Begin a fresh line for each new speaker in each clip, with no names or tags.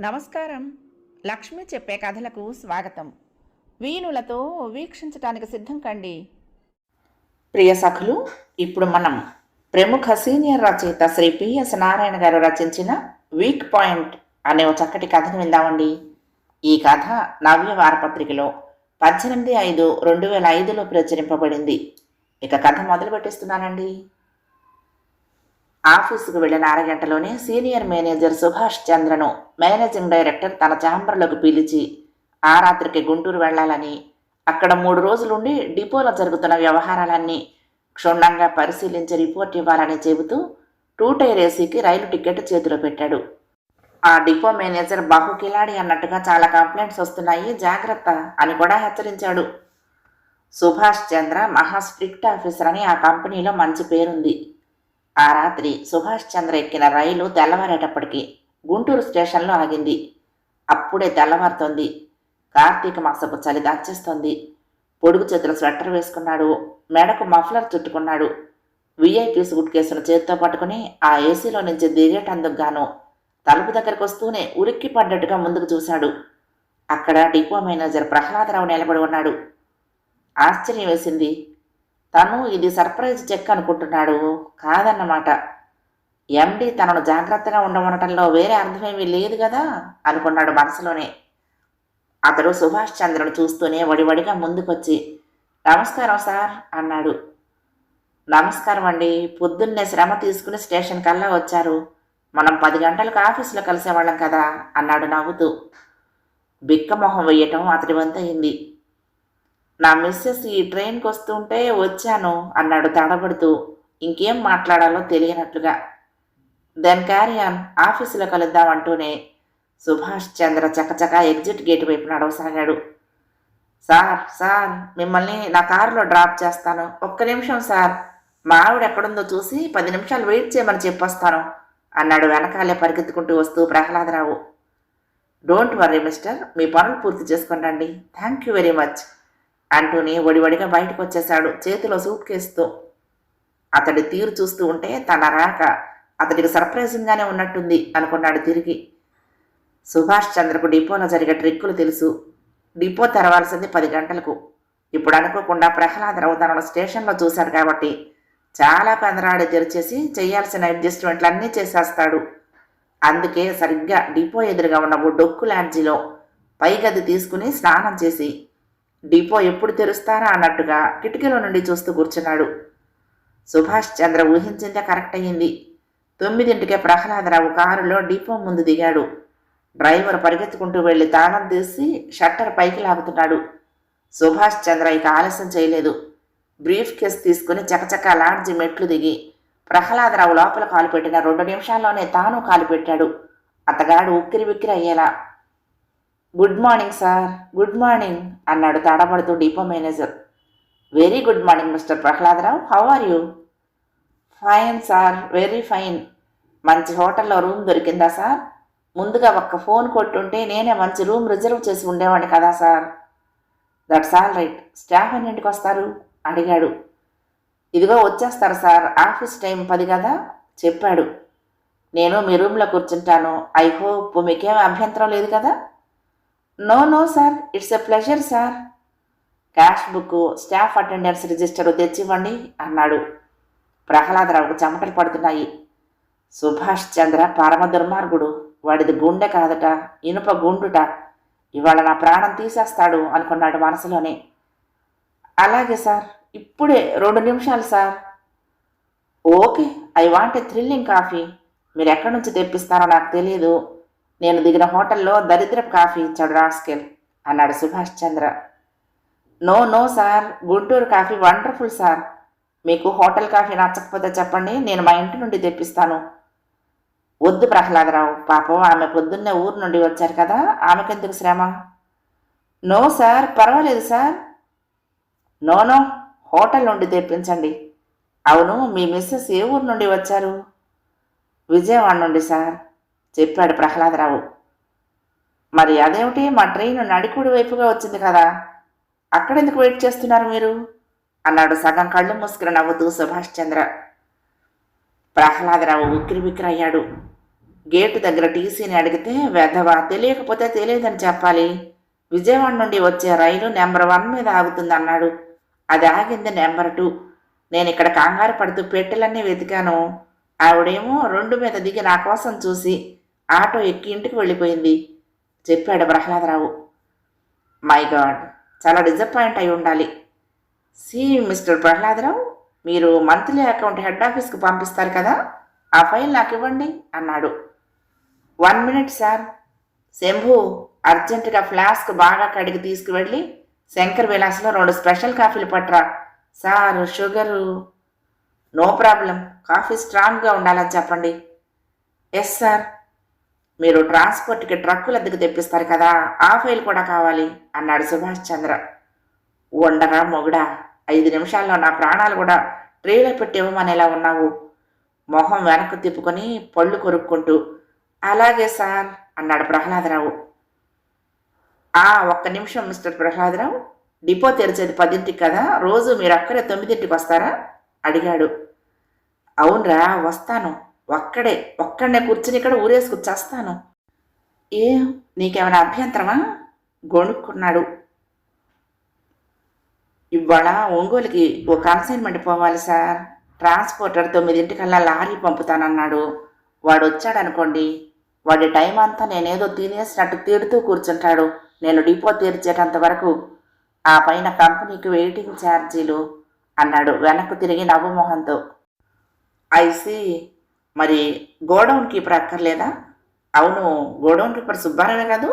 నమస్కారం. లక్ష్మి చెప్పే కథలకు స్వాగతం. వీణులతో వీక్షించటానికి సిద్ధం కండి. ప్రియ సఖులు ఇప్పుడు మనం ప్రముఖ సీనియర్ రచయిత శ్రీ పిఎస్ నారాయణ గారు రచించిన వీక్ పాయింట్ అనే ఒక చక్కటి కథను విందామండి. ఈ కథ నవ్య వారపత్రికలో పద్దెనిమిది ఐదు రెండు వేల ఐదులో ప్రచురింపబడింది. ఇక కథ మొదలు పెట్టిస్తున్నానండి ఆఫీసుకు వెళ్ళిన అరగంటలోనే సీనియర్ మేనేజర్ సుభాష్ చంద్రను మేనేజింగ్ డైరెక్టర్ తన ఛాంబర్లోకి పిలిచి ఆ రాత్రికి గుంటూరు వెళ్ళాలని. అక్కడ మూడు రోజులుండి డిపోలో జరుగుతున్న వ్యవహారాలన్నీ క్షుణ్ణంగా పరిశీలించి రిపోర్ట్ ఇవ్వాలని చెబుతూ టూ టైర్ ఏసీకి రైలు టికెట్ చేతిలో పెట్టాడు. ఆ డిపో మేనేజర్ బాహుకిలాడి అన్నట్టుగా చాలా కంప్లైంట్స్ వస్తున్నాయి జాగ్రత్త అని కూడా హెచ్చరించాడు. సుభాష్ చంద్ర మహా స్ట్రిక్ట్ ఆఫీసర్ అని ఆ కంపెనీలో మంచి పేరుంది. ఆ రాత్రి సుభాష్ చంద్ర ఎక్కిన రైలు తెల్లవారేటప్పటికి గుంటూరు స్టేషన్లో ఆగింది. అప్పుడే తెల్లవారుతోంది. కార్తీక మాసపు చలి దాచేస్తోంది. పొడుగు చేతుల స్వెటర్ వేసుకున్నాడు. మెడకు మఫ్లర్ చుట్టుకున్నాడు. విఐపీ సూట్ కేసును చేతితో పట్టుకుని ఆ ఏసీలో నుంచి దిగేటందుకు గాను తలుపు దగ్గరకు వస్తూనే ఉలిక్కి పడ్డట్టుగా ముందుకు చూశాడు. అక్కడ డిపో మేనేజర్ ప్రహ్లాదరావు నిలబడి ఉన్నాడు. ఆశ్చర్యం వేసింది. తను ఇది సర్ప్రైజ్ చెక్ అనుకుంటున్నాడు కాదన్నమాట. ఎండి తనను జాగ్రత్తగా ఉండమనటంలో వేరే అర్థమేమీ లేదు కదా? అనుకున్నాడు మనసులోనే. అతడు సుభాష్ చంద్రను చూస్తూనే వడివడిగా ముందుకొచ్చి నమస్కారం సార్ అన్నాడు. నమస్కారం అండి. పొద్దున్నే శ్రమ తీసుకుని స్టేషన్ కల్లా వచ్చారు. మనం పది గంటలకు ఆఫీసులో కలిసేవాళ్ళం కదా? అన్నాడు నవ్వుతూ. బిక్కమొహం వెయ్యటం అతడి వంతయింది. నా మిస్సెస్ ఈ ట్రైన్కి వస్తుంటే వచ్చాను అన్నాడు తడబడుతూ. ఇంకేం మాట్లాడాలో తెలియనట్లుగా. దెన్ క్యారియాన్ ఆఫీసులో కలుద్దాం అంటూనే సుభాష్ చంద్ర చకచక ఎగ్జిట్ గేట్ వైపు నడవసాగాడు. సార్ సార్ మిమ్మల్ని నా కారులో డ్రాప్ చేస్తాను. ఒక్క నిమిషం సార్. మా ఆవిడ ఎక్కడుందో చూసి పది నిమిషాలు వెయిట్ చేయమని చెప్పొస్తాను అన్నాడు వెనకాలే పరిగెత్తుకుంటూ వస్తూ ప్రహ్లాదరావు. డోంట్ వర్రీ మిస్టర్ మీ పనులు పూర్తి చేసుకుని రండి. థ్యాంక్ యూ వెరీ మచ్ అంటూనే ఒడివడిగా బయటకు వచ్చేశాడు చేతిలో సూట్ కేసుతో అతడి తీరు చూస్తూ ఉంటే తన రాక అతడికి సర్ప్రైజింగ్గానే ఉన్నట్టుంది అనుకున్నాడు తిరిగి. సుభాష్ చంద్రకు డిపోలో జరిగే ట్రిక్కులు తెలుసు. డిపో తెరవాల్సింది పది గంటలకు. ఇప్పుడు అనుకోకుండా ప్రహ్లాదరావు తనను స్టేషన్లో చూశాడు కాబట్టి చాలా పెందరాడి తెరిచేసి చేయాల్సిన అడ్జస్ట్మెంట్లు అన్నీ చేసేస్తాడు. అందుకే సరిగ్గా డిపో ఎదురుగా ఉన్న ఓ డొక్కు లాడ్జిలో పైగది తీసుకుని స్నానం చేసి డిపో ఎప్పుడు తెరుస్తారా అన్నట్టుగా కిటికీలో నుండి చూస్తూ కూర్చున్నాడు. సుభాష్ చంద్ర ఊహించిందే కరెక్ట్ అయ్యింది. తొమ్మిదింటికే ప్రహ్లాదరావు కారులో డిపో ముందు దిగాడు. డ్రైవర్ పరిగెత్తుకుంటూ వెళ్ళి తాళం తీసి షట్టర్ పైకి లాగుతున్నాడు. సుభాష్ చంద్ర ఇక ఆలస్యం చేయలేదు. బ్రీఫ్ కేస్ తీసుకుని చకచక లాడ్జి మెట్లు దిగి ప్రహ్లాదరావు లోపల కాలు పెట్టిన రెండు నిమిషాల్లోనే తాను కాలు పెట్టాడు. అతగాడు ఉక్కిరి విక్కిరి అయ్యేలా good morning sir good morning అన్నాడు తడబడుతూ depot manager. Very good morning mister Prahladarao how are you fine sir very fine మంచి హోటల్లో రూమ్ దొరికిందా సార్ ముందుగా ఒక్క ఫోన్ కొట్టుంటే నేనే మంచి రూమ్ రిజర్వ్ చేసి ఉండేవాడిని కదా sir that's all right staff ఎన్నింటికి వస్తారు? అడిగాడు. ఇదిగో వచ్చేస్తారు సార్ ఆఫీస్ టైం పది కదా? చెప్పాడు. నేను మీ రూమ్లో కూర్చుంటాను. ఐ హోప్ మీకేం అభ్యంతరం లేదు కదా? No no sir it's a pleasure sir cash book staff attendance register తెచ్చివ్వండి అన్నాడు. ప్రహ్లాదరావుకు చెమటలు పడుతున్నాయి. సుభాష్ చంద్ర పరమ దుర్మార్గుడు. వాడిది గుండె కాదట ఇనుప గుండుట. ఇవాళ నా ప్రాణం తీసేస్తాడు అనుకున్నాడు మనసులోనే. అలాగే సార్ ఇప్పుడే రెండు నిమిషాలు sir okay I want a thrilling coffee. మీరు ఎక్కడి నుంచి తెప్పిస్తారో నాకు తెలియదు నేను దిగిన హోటల్లో దరిద్రపు కాఫీ ఇచ్చాడు రాస్కెల్ అన్నాడు Subhash Chandra. No no sir Guntur coffee wonderful sir. మీకు హోటల్ కాఫీ నచ్చకపోతే చెప్పండి నేను మా ఇంటి నుండి తెప్పిస్తాను. వద్దు ప్రహ్లాదరావు పాపం ఆమె పొద్దున్నే ఊరు నుండి వచ్చారు కదా ఆమెకెందుకు శ్రమ? నో సార్ పర్వాలేదు సార్. నో నో హోటల్ నుండి తెప్పించండి. అవును మీ మిస్సెస్ ఏ ఊరు నుండి వచ్చారు? విజయవాడ నుండి సార్. చెప్పాడు ప్రహ్లాదరావు. మరి అదేమిటి? మా ట్రైన్ నడికుడి వైపుగా వచ్చింది కదా. అక్కడెందుకు వెయిట్ చేస్తున్నారు మీరు? అన్నాడు సగం కళ్ళు మూసుకుని నవ్వుతూ సుభాష్ చంద్ర. ప్రహ్లాదరావు ఉక్కిరి అయ్యాడు గేటు దగ్గర టీసీని అడిగితే వెధవా తెలియకపోతే తెలియదని చెప్పాలి. విజయవాడ నుండి వచ్చే రైలు నెంబర్ వన్ మీద ఆగుతుంది అన్నాడు. అది ఆగింది నెంబర్ టూ. నేను ఇక్కడ కంగారు పడుతూ పెట్టెలన్నీ వెతికాను. ఆవిడేమో రెండు మీద దిగి నా కోసం చూసి ఆటో ఎక్కి ఇంటికి వెళ్ళిపోయింది. చెప్పాడు ప్రహ్లాదరావు. మై గాడ్ చాలా డిసప్పాయింట్ అయి ఉండాలి. సి మిస్టర్ ప్రహ్లాదరావు మీరు మంత్లీ అకౌంట్ హెడ్ ఆఫీస్కి పంపిస్తారు కదా ఆ ఫైల్ నాకు ఇవ్వండి అన్నాడు. One minute sir. శంభు అర్జెంటుగా ఫ్లాస్క్ బాగా కడిగి తీసుకువెళ్ళి శంకర్ విలాస్లో రెండు స్పెషల్ కాఫీలు పట్టరా. Sir sugar. No problem coffee స్ట్రాంగ్గా ఉండాలని చెప్పండి. Yes sir. మీరు ట్రాన్స్పోర్ట్కి ట్రక్కులు అద్దెకు తెప్పిస్తారు కదా? ఆ ఫైల్ కూడా కావాలి అన్నాడు సుభాష్ చంద్ర. ఉండరా మొగుడా? ఐదు నిమిషాల్లో నా ప్రాణాలు కూడా ట్రేలో పెట్టి ఇవ్వమనేలా ఉన్నావు? మొహం వెనక్కు తిప్పుకొని పళ్ళు కొరుక్కుంటూ అలాగే సార్ అన్నాడు ప్రహ్లాదరావు. ఆ ఒక్క నిమిషం మిస్టర్ ప్రహ్లాదరావు. డిపో తెరిచేది పదింటికి కదా? రోజు మీరు అక్కడే తొమ్మిదింటికి వస్తారా? అడిగాడు. అవునరా వస్తాను. ఒక్కడే ఒక్కడనే కూర్చుని ఇక్కడ ఊరేసుకు చేస్తాను ఏ? నీకేమైనా అభ్యంతరమా? గొణుక్కున్నాడు. ఇవాళ ఒంగోలుకి ఓ కన్సైన్మెంట్ పోవాలి సార్ ట్రాన్స్పోర్టర్ తొమ్మిదింటికల్లా లారీ పంపుతానన్నాడు. వాడు వచ్చాడనుకోండి వాడి టైం అంతా నేనేదో తినేసినట్టు తిడుతూ కూర్చుంటాడు. నేను డిపో తీర్చేటంత వరకు ఆ పైన కంపెనీకి వెయిటింగ్ ఛార్జీలు అన్నాడు వెనక్కు తిరిగి నవ్వుమోహంతో. ఐసి మరి గోడౌన్ కీపర్ అక్కర్లేదా? అవును గోడౌన్ కీపర్ సుబ్బారావే కాదు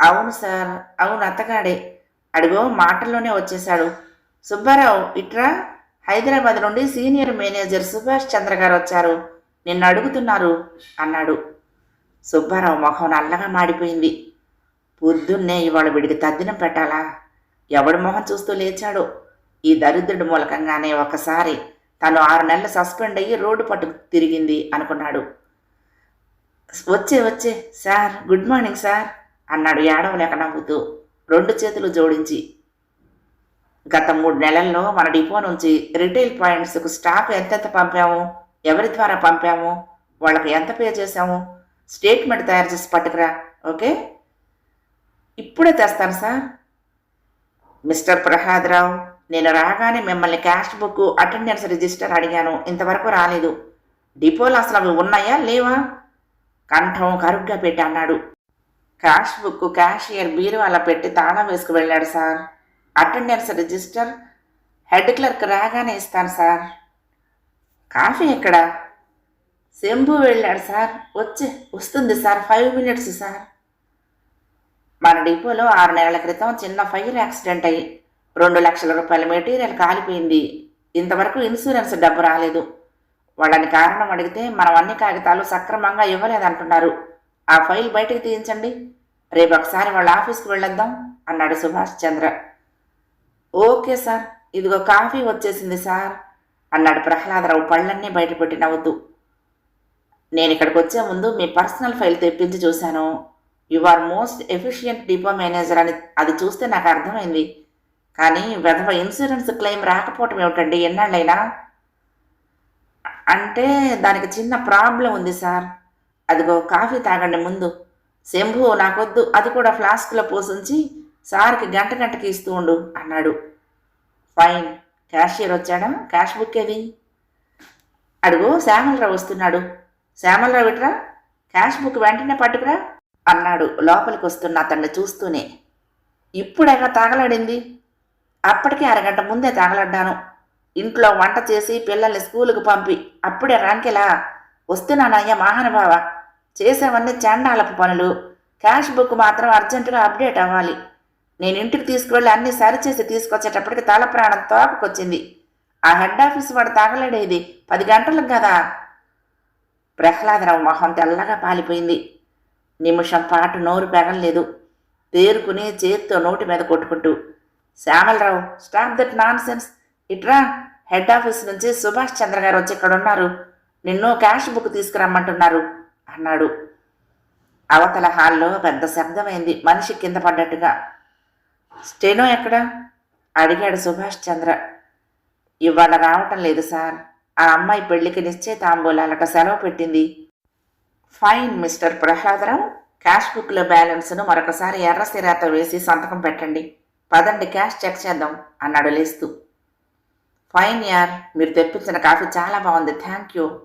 అవును సార్ అవును అత్తగాడే అడిగో మాటల్లోనే వచ్చేశాడు. సుబ్బారావు ఇట్రా? హైదరాబాద్ నుండి సీనియర్ మేనేజర్ సుభాష్ చంద్ర గారు వచ్చారు. నిన్ను అడుగుతున్నారు అన్నాడు. సుబ్బారావు మొహం నల్లగా మాడిపోయింది. పొద్దున్నే ఇవాళ వీడికి తద్దినం పెట్టాలా? ఎవడి మొహం చూస్తూ లేచాడు? ఈ దరిద్రుడి మూలకంగానే ఒకసారి తను ఆరు నెలలు సస్పెండ్ అయ్యి రోడ్డు పట్టుకు తిరిగింది అనుకున్నాడు. వచ్చే వచ్చే సార్ గుడ్ మార్నింగ్ సార్ అన్నాడు ఏడవ లేక నవ్వుతూ రెండు చేతులు జోడించి. గత మూడు నెలల్లో మన డిపో నుంచి రిటైల్ పాయింట్స్కు స్టాక్ ఎంతెంత పంపాము? ఎవరి ద్వారా పంపాము? వాళ్ళకి ఎంత పే చేశాము? స్టేట్మెంట్ తయారు చేసి పట్టుకురా ఓకే? ఇప్పుడే తెస్తాను సార్. మిస్టర్ ప్రహ్లాదరావు నేను రాగానే మిమ్మల్ని క్యాష్ బుక్ అటెండెన్స్ రిజిస్టర్ అడిగాను. ఇంతవరకు రాలేదు. డిపోలు అసలు అవి ఉన్నాయా? లేవా? కంఠం కరుగ్గా పెట్టి అన్నాడు. క్యాష్ బుక్ క్యాషియర్ బీరువాలా పెట్టి తాళం వేసుకు వెళ్ళాడు sir. Attendance register head clerk రాగానే ఇస్తాను సార్. కాఫీ ఎక్కడ? శంభు వెళ్ళాడు సార్. వచ్చే వస్తుంది సార్. Five minutes sir. మన డిపోలో ఆరు నెలల క్రితం చిన్న ఫైర్ యాక్సిడెంట్ అయ్యి రెండు లక్షల రూపాయల మెటీరియల్ కాలిపోయింది. ఇంతవరకు ఇన్సూరెన్స్ డబ్బు రాలేదు. వాళ్ళని కారణం అడిగితే మనం అన్ని కాగితాలు సక్రమంగా ఇవ్వలేదంటున్నారు. ఆ ఫైల్ బయటికి తీయించండి. రేపు ఒకసారి వాళ్ళ ఆఫీస్కి వెళ్ళొద్దాం అన్నాడు సుభాష్ చంద్ర. ఓకే సార్ ఇదిగో కాఫీ వచ్చేసింది సార్ అన్నాడు ప్రహ్లాదరావు పళ్ళన్నీ బయటపెట్టి నవ్వుతూ. నేను ఇక్కడికి వచ్చే ముందు మీ పర్సనల్ ఫైల్ తెప్పించి చూశాను. You are most efficient depot manager అని అది చూస్తే నాకు అర్థమైంది. కానీ వెధవ ఇన్సూరెన్స్ క్లెయిమ్ రాకపోవటం ఏమిటండి? ఎన్నాళ్ళైనా? అంటే దానికి చిన్న ప్రాబ్లం ఉంది సార్. అదిగో కాఫీ తాగండి ముందు. శంభు నాకొద్దు. అది కూడా ఫ్లాస్క్లో పోసుంచి సార్కి గంట గంటకి ఇస్తూ ఉండు అన్నాడు. ఫైన్. క్యాషియర్ వచ్చాడా? క్యాష్ బుక్ ఏది? అడుగు శ్యామలరావు వస్తున్నాడు. శ్యామలరావు ఇట్రా క్యాష్ బుక్ వెంటనే పట్టుకురా అన్నాడు లోపలికి వస్తున్న అతన్ని చూస్తూనే. ఇప్పుడేగా తాగలాడింది. అప్పటికే అరగంట ముందే తగలడ్డాను. ఇంట్లో వంట చేసి పిల్లల్ని స్కూలుకు పంపి. అప్పుడే రంకెలా వస్తున్నానయ్యా మహానుభావ చేసేవన్నీ చండాలపు పనులు. క్యాష్ బుక్ మాత్రం అర్జెంటుగా అప్డేట్ అవ్వాలి. నేను ఇంటికి తీసుకువెళ్ళి అన్ని సరిచేసి తీసుకొచ్చేటప్పటికి తల ప్రాణం తోపకొచ్చింది. ఆ హెడ్ ఆఫీస్ వాడు తగలడేది పది గంటలకు కదా. ప్రహ్లాదరావు మొహం తెల్లగా పాలిపోయింది. నిమిషం పాటు నోరు పెగలలేదు. తేరుకుని చేత్తో నోటి మీద కొట్టుకుంటూ Shyamalarao stop that nonsense ఇట్రా హెడ్ ఆఫీస్ నుంచి సుభాష్ చంద్ర గారు వచ్చి ఇక్కడ ఉన్నారు నిన్ను క్యాష్ బుక్ తీసుకురమ్మంటున్నారు అన్నాడు. అవతల హాల్లో పెద్ద శబ్దమైంది. మనిషి కింద పడ్డట్టుగా స్టెనో ఎక్కడ? అడిగాడు సుభాష్ చంద్ర. ఇవాళ రావటం లేదు సార్. ఆ అమ్మాయి పెళ్ళికి నిశ్చయితాంబూలాలట సెలవు పెట్టింది. Fine mister Prahlada Rao. క్యాష్ బుక్లో బ్యాలెన్స్ను మరొకసారి ఎర్ర సిరాతో వేసి సంతకం పెట్టండి. పదండి క్యాష్ చెక్ చేద్దాం అన్నాడు లేస్తూ. ఫైన్ యార్ మీరు తెప్పించిన కాఫీ చాలా బాగుంది థ్యాంక్ యూ.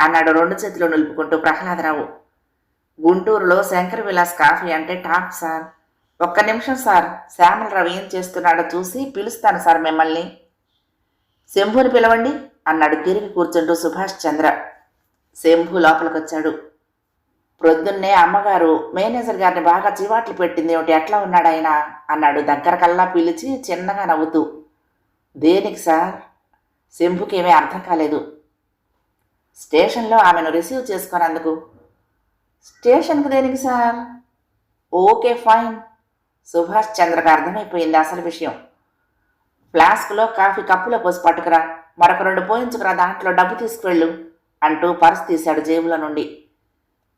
అన్నాడు రెండు చేతులు నిలుపుకుంటూ ప్రహ్లాదరావు. గుంటూరులో శంకర్ విలాస్ కాఫీ అంటే టాప్ సార్. ఒక్క నిమిషం సార్ శ్యామలరావు ఏం చేస్తున్నాడో చూసి పిలుస్తాను సార్ మిమ్మల్ని. శంభుని పిలవండి అన్నాడు తిరిగి కూర్చుంటూ సుభాష్ చంద్ర. శంభు లోపలికొచ్చాడు. ప్రొద్దున్నే అమ్మగారు మేనేజర్ గారిని బాగా చివాట్లు పెట్టింది ఏమిటి? ఎట్లా ఉన్నాడు ఆయన? అన్నాడు దగ్గరకల్లా పిలిచి చిన్నగా నవ్వుతూ. దేనికి సార్? శంభుకేమీ అర్థం కాలేదు. స్టేషన్లో ఆమెను రిసీవ్ చేసుకున్నందుకు. స్టేషన్కి దేనికి సార్? Okay fine. సుభాష్ చంద్రకు అర్థమైపోయింది అసలు విషయం. ఫ్లాస్క్లో కాఫీ కప్పులో పోసి పట్టుకురా. మరొక రెండు పోయించుకురా దాంట్లో డబ్బు తీసుకువెళ్ళు అంటూ పర్స్ తీశాడు జేబులో నుండి.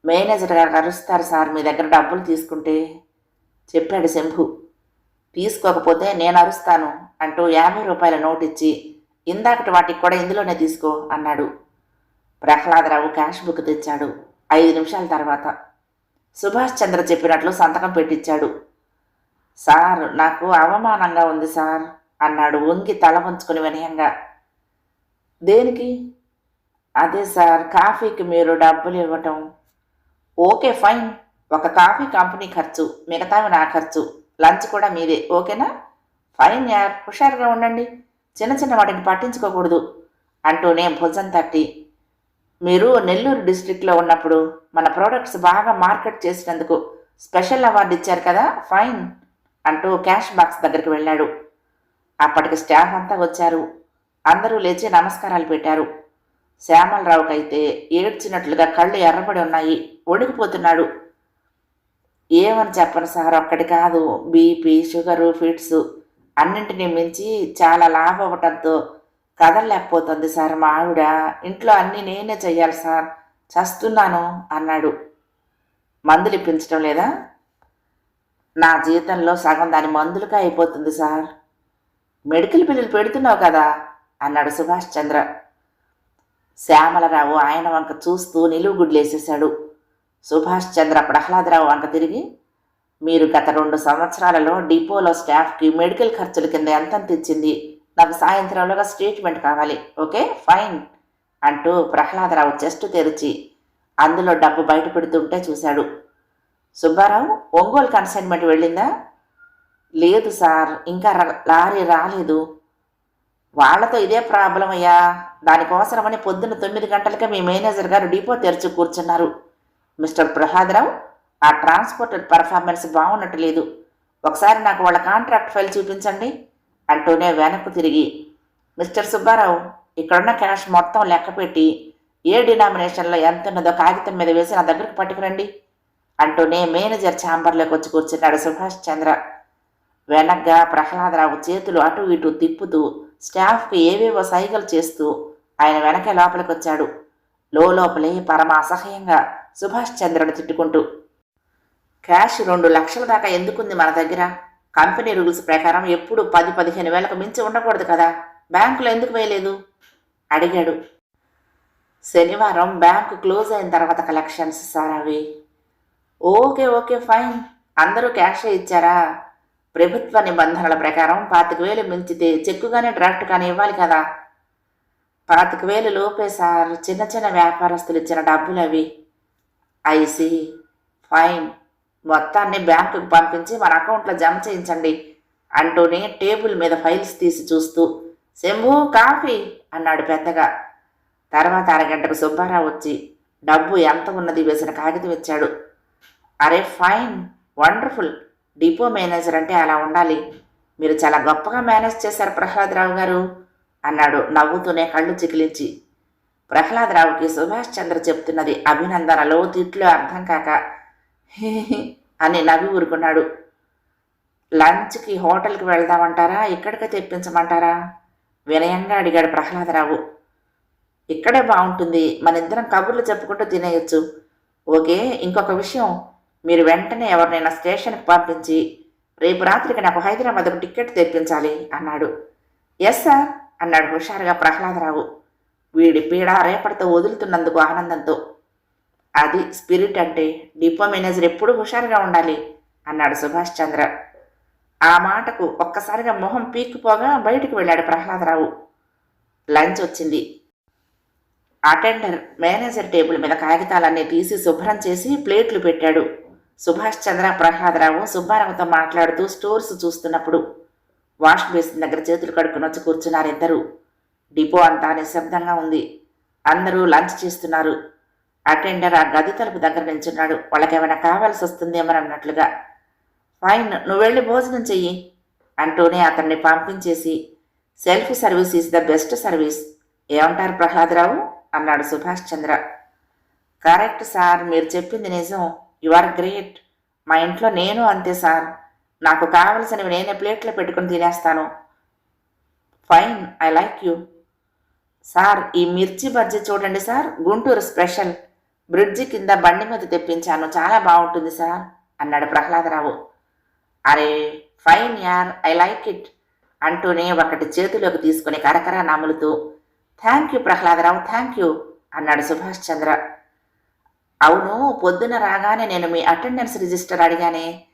మేనేజర్ గారు అరుస్తారు సార్ మీ దగ్గర డబ్బులు తీసుకుంటే చెప్పాడు శంభు. తీసుకోకపోతే నేను అరుస్తాను అంటూ యాభై రూపాయల నోట్ ఇచ్చి ఇందాకటి వాటికి కూడా ఇందులోనే తీసుకో అన్నాడు. ప్రహ్లాదరావు క్యాష్ బుక్ తెచ్చాడు ఐదు నిమిషాల తర్వాత. సుభాష్ చంద్ర చెప్పినట్లు సంతకం పెట్టించాడు సార్ నాకు అవమానంగా ఉంది సార్ అన్నాడు వంగి తల వంచుకుని వినయంగా. దేనికి? అదే సార్ కాఫీకి మీరు డబ్బులు ఇవ్వటం ఓకే ఫైన్. ఒక కాఫీ కంపెనీ ఖర్చు మిగతావి నా ఖర్చు. లంచ్ కూడా మీదే ఓకేనా? ఫైన్ యార్ హుషారుగా ఉండండి. చిన్న చిన్న వాటిని పట్టించుకోకూడదు అంటూనే భుజం తట్టి. మీరు నెల్లూరు డిస్ట్రిక్ట్లో ఉన్నప్పుడు మన ప్రోడక్ట్స్ బాగా మార్కెట్ చేసినందుకు స్పెషల్ అవార్డు ఇచ్చారు కదా ఫైన్ అంటూ క్యాష్ బాక్స్ దగ్గరికి వెళ్ళాడు. అప్పటికి స్టాఫ్ అంతా వచ్చారు. అందరూ లేచి నమస్కారాలు పెట్టారు. శ్యామలరావుకైతే ఏడ్చినట్లుగా కళ్ళు ఎర్రబడి ఉన్నాయి. వణికిపోతున్నాడు. ఏమని చెప్పను సార్? ఒక్కటి కాదు. బీపీ షుగరు ఫిట్స్ అన్నింటినీ మించి చాలా లాభం అవ్వటంతో కదలలేకపోతుంది సార్ మా ఆవిడ. ఇంట్లో అన్నీ నేనే చెయ్యాలి సార్. చస్తున్నాను అన్నాడు. మందులు ఇప్పించడం లేదా? నా జీతంలో సగం దాని మందులుగా అయిపోతుంది సార్. మెడికల్ బిల్లులు పెడుతున్నావు కదా? అన్నాడు సుభాష్ చంద్ర. శ్యామలరావు ఆయన వంక చూస్తూ నిలువుగుడ్లేసేశాడు. సుభాష్ చంద్ర ప్రహ్లాదరావు వంక తిరిగి మీరు గత రెండు సంవత్సరాలలో డిపోలో స్టాఫ్కి మెడికల్ ఖర్చుల కింద ఎంతెంత ఇచ్చింది నాకు సాయంత్రంలోగా స్టేట్మెంట్ కావాలి ఓకే? ఫైన్ అంటూ ప్రహ్లాదరావు చెస్ట్ తెరిచి అందులో డబ్బు బయట పెడుతుంటే చూశాడు. సుబ్బారావు ఒంగోలు కన్సైన్మెంట్ వెళ్ళిందా? లేదు సార్ ఇంకా లారీ రాలేదు. వాళ్ళతో ఇదే ప్రాబ్లం అయ్యా. దానికోసమని పొద్దున్న తొమ్మిది గంటలకే మీ మేనేజర్ గారు డిపో తెరిచి కూర్చున్నారు. మిస్టర్ ప్రహ్లాదరావు ఆ ట్రాన్స్పోర్టర్ పర్ఫార్మెన్స్ బాగున్నట్టు లేదు. ఒకసారి నాకు వాళ్ళ కాంట్రాక్ట్ ఫైల్ చూపించండి అంటూనే వెనక్కు తిరిగి. మిస్టర్ సుబ్బారావు ఇక్కడున్న క్యాష్ మొత్తం లెక్క పెట్టి ఏ డినామినేషన్లో ఎంత ఉన్నదో కాగితం మీద వేసి నా దగ్గరికి పట్టుకురండి అంటూనే మేనేజర్ ఛాంబర్లోకి వచ్చి కూర్చున్నాడు సుభాష్ చంద్ర. వెనగ్గా ప్రహ్లాదరావు చేతులు అటు ఇటు తిప్పుతూ స్టాఫ్కి ఏవేవో సైగలు చేస్తూ ఆయన వెనక లోపలికొచ్చాడు. లోపలే పరమ అసహ్యంగా సుభాష్ చంద్రుడు తిట్టుకుంటూ క్యాష్ రెండు లక్షల దాకా ఎందుకుంది మన దగ్గర? కంపెనీ రూల్స్ ప్రకారం ఎప్పుడు పది పదిహేను వేలకు మించి ఉండకూడదు కదా? బ్యాంకులో ఎందుకు వేయలేదు? అడిగాడు. శనివారం బ్యాంకు క్లోజ్ అయిన తర్వాత కలెక్షన్స్ సార్ అవి. Okay okay fine. అందరూ క్యాషే ఇచ్చారా? ప్రభుత్వ నిబంధనల ప్రకారం పాతిక వేలు మించితే చెక్కుగానే డ్రాఫ్ట్ కానీ ఇవ్వాలి కదా. పాతిక వేలు లోపే సార్ చిన్న చిన్న వ్యాపారస్తులు ఇచ్చిన డబ్బులు అవి. ఐసి ఫైన్ మొత్తాన్ని బ్యాంకుకు పంపించి మన అకౌంట్లో జమ చేయించండి అంటూనే టేబుల్ మీద ఫైల్స్ తీసి చూస్తూ శంభు కాఫీ అన్నాడు పెద్దగా. తర్వాత అరగంటకు సుబ్బారావు వచ్చి డబ్బు ఎంత ఉన్నది? వేసిన కాగితం ఇచ్చాడు. అరే ఫైన్ వండర్ఫుల్ డిపో మేనేజర్ అంటే అలా ఉండాలి. మీరు చాలా గొప్పగా మేనేజ్ చేశారు ప్రహ్లాదరావు గారు అన్నాడు నవ్వుతూనే కళ్ళు చికిలించి. ప్రహ్లాదరావుకి సుభాష్ చంద్ర చెప్తున్నది అభినందనలో తిట్లు అర్థం కాక అని నవ్వి ఊరుకున్నాడు. లంచ్కి హోటల్కి వెళ్దామంటారా ఇక్కడికే తెప్పించమంటారా? వినయంగా అడిగాడు ప్రహ్లాదరావు. ఇక్కడే బాగుంటుంది మన ఇద్దరం కబుర్లు చెప్పుకుంటూ తినేయచ్చు. ఓకే ఇంకొక విషయం. మీరు వెంటనే ఎవరినైనా స్టేషన్కి పంపించి రేపు రాత్రికి నాకు హైదరాబాద్కు టికెట్ తెప్పించాలి అన్నాడు. ఎస్ సార్ అన్నాడు హుషారుగా ప్రహ్లాదరావు. వీడి పీడ రేపటితో వదులుతున్నందుకు ఆనందంతో. అది స్పిరిట్ అంటే డిపో మేనేజర్ ఎప్పుడూ హుషారుగా ఉండాలి అన్నాడు సుభాష్ చంద్ర. ఆ మాటకు ఒక్కసారిగా మొహం పీక్కుపోగా బయటకు వెళ్ళాడు ప్రహ్లాదరావు. లంచ్ వచ్చింది. అటెండర్ మేనేజర్ టేబుల్ మీద కాగితాలన్నీ తీసి శుభ్రం చేసి ప్లేట్లు పెట్టాడు. సుభాష్ చంద్ర ప్రహ్లాదరావు సుబ్బారావుతో మాట్లాడుతూ స్టోర్స్ చూస్తున్నప్పుడు వాష్ బేసిన్ దగ్గర చేతులు కడుక్కుని వచ్చి కూర్చున్నారు ఇద్దరు డిపో అంతా నిశ్శబ్దంగా ఉంది. అందరూ లంచ్ చేస్తున్నారు. అటెండర్ ఆ గది తలుపు దగ్గర నిల్చున్నాడు. వాళ్ళకేమైనా కావాల్సి వస్తుందేమని అన్నట్లుగా. ఫైన్ నువ్వు వెళ్ళి భోజనం చెయ్యి అంటూనే అతన్ని పంపించేసి self service is the best service. ఏమంటారు ప్రహ్లాదరావు? అన్నాడు సుభాష్ చంద్ర కరెక్ట్ సార్ మీరు చెప్పింది నిజం. యు ఆర్ గ్రేట్ మా ఇంట్లో నేను అంతే సార్. నాకు కావలసినవి నేనే ప్లేట్లో పెట్టుకుని తినేస్తాను. Fine I like you sir ఈ మిర్చి బజ్జీ చూడండి సార్. గుంటూరు స్పెషల్. బ్రిడ్జి కింద బండి మీద తెప్పించాను. చాలా బాగుంటుంది సార్ అన్నాడు ప్రహ్లాదరావు. అరే ఫైన్ యార్ ఐ లైక్ ఇట్ అంటూనే ఒకటి చేతిలోకి తీసుకుని కరకర నములుతూ thank you Prahladarao thank you అన్నాడు సుభాష్ చంద్ర. అవును పొద్దున రాగానే నేను మీ అటెండెన్స్ రిజిస్టర్ అడిగానే.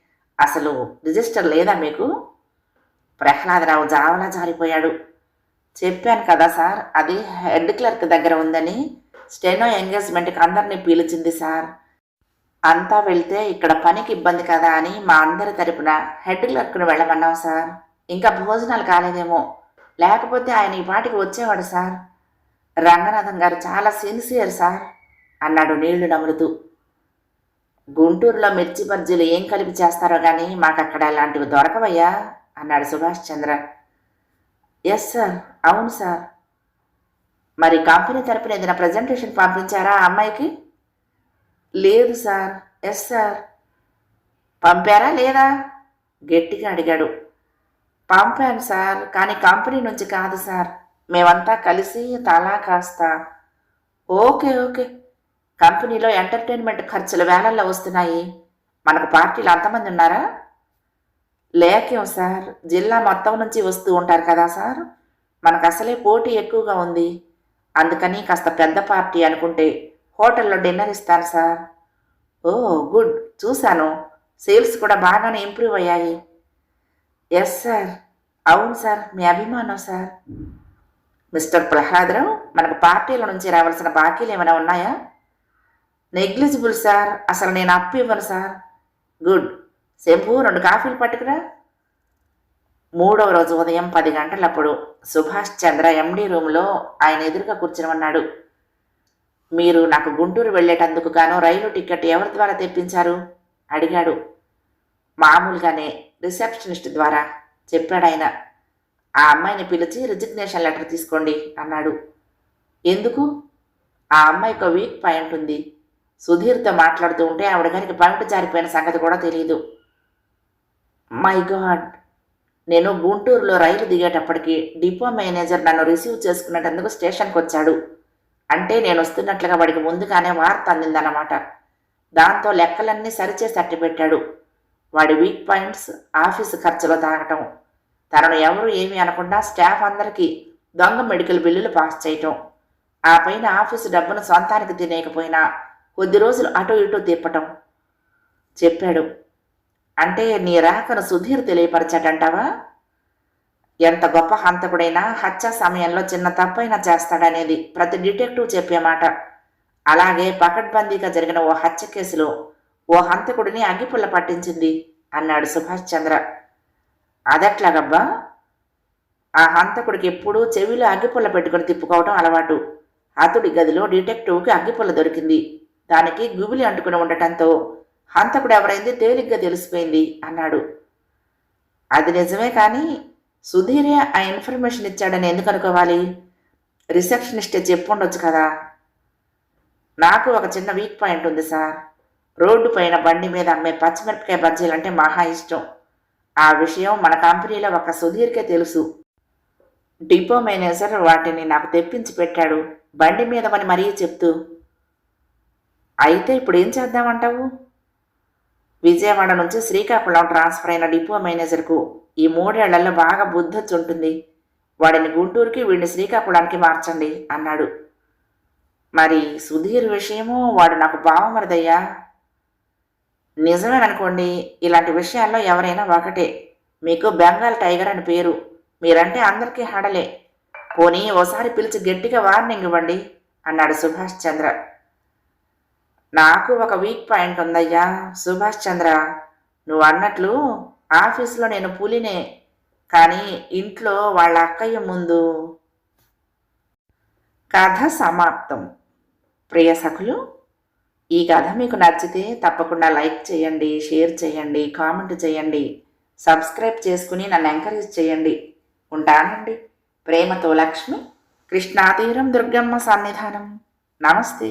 అసలు రిజిస్టర్ లేదా మీకు? ప్రహ్లాదరావు జావలా జారిపోయాడు. చెప్పాను కదా సార్ అది హెడ్ క్లర్క్ దగ్గర ఉందని. స్టెనో ఎంగేజ్మెంట్కి అందరినీ పీలిచింది సార్. అంతా వెళ్తే ఇక్కడ పనికి ఇబ్బంది కదా అని మా అందరి తరపున హెడ్ క్లర్క్ను వెళ్ళమన్నాం సార్. ఇంకా భోజనాలు కాలేదేమో. లేకపోతే ఆయన ఈ పాటికి వచ్చేవాడు సార్. రంగనాథం గారు చాలా సిన్సియర్ సార్. అన్నాడు నీళ్ళు నములుతూ గుంటూరులో మిర్చి బజ్జీలు ఏం కలిపి చేస్తారో కానీ మాకు అక్కడ అలాంటివి దొరకవయ్యా అన్నాడు సుభాష్ చంద్ర. ఎస్ సార్ అవును సార్. మరి కంపెనీ తరపున ఏదైనా ప్రజెంటేషన్ పంపించారా అమ్మాయికి? లేదు సార్ ఎస్ సార్. పంపారా లేదా? గట్టిగా అడిగాడు. పంపాను సార్ కానీ కంపెనీ నుంచి కాదు సార్. మేమంతా కలిసి తలా కాస్తా. Okay okay. కంపెనీలో ఎంటర్టైన్మెంట్ ఖర్చులు వేలల్లో వస్తున్నాయి. మనకు పార్టీలు అంతమంది ఉన్నారా? లేకేం సార్? జిల్లా మొత్తం నుంచి వస్తూ ఉంటారు కదా సార్? మనకు అసలే పోటీ ఎక్కువగా ఉంది. అందుకని కాస్త పెద్ద పార్టీ అనుకుంటే హోటల్లో డిన్నర్ ఇస్తాను సార్. Oh good. చూశాను. సేల్స్ కూడా బాగానే ఇంప్రూవ్ అయ్యాయి. Yes sir. అవును సార్. మీ అభిమానం సార్. మిస్టర్ ప్రహ్లాదరావు మనకు పార్టీల నుంచి రావాల్సిన బాకీలు ఏమైనా ఉన్నాయా? నెగ్లిజిబుల్ సార్ అసలు నేను అప్పు ఇవ్వను సార్ గుడ్ సెంపు రెండు కాఫీలు పట్టుకురా. మూడవ రోజు ఉదయం పది గంటలప్పుడు సుభాష్ చంద్ర ఎండీ రూమ్లో ఆయన ఎదురుగా కూర్చుని ఉన్నాడు. మీరు నాకు గుంటూరు వెళ్ళేటందుకు గాను రైలు టికెట్ ఎవరి ద్వారా తెప్పించారు? అడిగాడు. మామూలుగానే రిసెప్షనిస్ట్ ద్వారా చెప్పాడు ఆయన. ఆ అమ్మాయిని పిలిచి రిజిగ్నేషన్ లెటర్ తీసుకోండి అన్నాడు. ఎందుకు? ఆ అమ్మాయికి ఒక వీక్ పాయింట్ ఉంది సుధీర్తో మాట్లాడుతూ ఉంటే ఆవిడ గారికి పంట జారిపోయిన సంగతి కూడా తెలియదు మై గాడ్! నేను గుంటూరులో రైలు దిగేటప్పటికి డిపో మేనేజర్ నన్ను రిసీవ్ చేసుకునేటందుకు స్టేషన్కి వచ్చాడు. అంటే నేను వస్తున్నట్లుగా వాడికి ముందుగానే వార్త అందిందన్నమాట. దాంతో లెక్కలన్నీ సరిచేసి అట్టిపెట్టాడు. వాడి వీక్ పాయింట్స్ ఆఫీసు ఖర్చులో తాగటం తనను ఎవరు ఏమీ అనకుండా స్టాఫ్ అందరికీ దొంగ మెడికల్ బిల్లులు పాస్ చేయటం ఆ పైన ఆఫీసు డబ్బును సొంతానికి తినేయకపోయినా కొద్ది రోజులు అటో ఇటో తిప్పటం. చెప్పాడు. అంటే నీ రాకను సుధీర్ తెలియపరచాడంటావా? ఎంత గొప్ప హంతకుడైనా హత్య సమయంలో చిన్న తప్పైనా చేస్తాడనేది ప్రతి డిటెక్టివ్ చెప్పే మాట. అలాగే పకడ్బందీగా జరిగిన ఓ హత్య కేసులో ఓ హంతకుడిని అగ్గిపుల్ల పట్టించింది అన్నాడు సుభాష్ చంద్ర. అదట్లాగబ్బా? ఆ హంతకుడికి ఎప్పుడూ చెవిలో అగ్గిపుల్ల పెట్టుకుని తిప్పుకోవటం అలవాటు. అతడి గదిలో డిటెక్టివ్కి అగ్గిపుల్ల దొరికింది. దానికి గుబిలి అంటుకుని ఉండటంతో హంతకుడు ఎవరైంది తేలిగ్గా తెలిసిపోయింది అన్నాడు. అది నిజమే కానీ సుధీరే ఆ ఇన్ఫర్మేషన్ ఇచ్చాడని ఎందుకు అనుకోవాలి? రిసెప్షనిస్టే చెప్పుండొచ్చు కదా. నాకు ఒక చిన్న వీక్ పాయింట్ ఉంది సార్. రోడ్డు పైన బండి మీద అమ్మే పచ్చిమిరపకాయ బజ్జీలు అంటే మహా ఇష్టం. ఆ విషయం మన కంపెనీలో ఒక సుధీర్కే తెలుసు. డిపో మేనేజర్ వాటిని నాకు తెప్పించి పెట్టాడు. బండి మీద పని మరీ చెప్తూ అయితే ఇప్పుడు ఏం చేద్దామంటావు? విజయవాడ నుంచి శ్రీకాకుళం ట్రాన్స్ఫర్ అయిన డిపో మేనేజర్కు ఈ మూడేళ్ళలో బాగా బుద్ధొచ్చి ఉంటుంది వాడిని గుంటూరుకి వీడిని శ్రీకాకుళానికి మార్చండి అన్నాడు. మరి సుధీర్ విషయము వాడు నాకు బావమరదయ్యా నిజమేననుకోండి ఇలాంటి విషయాల్లో ఎవరైనా ఒకటే. మీకు బెంగాల్ టైగర్ అని పేరు. మీరంటే అందరికీ హడలే. పోనీ ఓసారి పిలిచి గట్టిగా వార్నింగ్ ఇవ్వండి అన్నాడు సుభాష్ చంద్ర. నాకు ఒక వీక్ పాయింట్ ఉందయ్యా సుభాష్ చంద్ర. నువ్వు అన్నట్లు ఆఫీస్లో నేను పులినే కానీ ఇంట్లో వాళ్ళ అక్కయ్య ముందు. కథ సమాప్తం. ప్రియ సఖులు ఈ కథ మీకు నచ్చితే తప్పకుండా లైక్ చేయండి షేర్ చేయండి కామెంట్ చేయండి సబ్స్క్రైబ్ చేసుకుని నన్ను ఎంకరేజ్ చేయండి. ఉంటానండి. ప్రేమతో లక్ష్మి కృష్ణాతీరం దుర్గమ్మ సన్నిధానం. నమస్తే.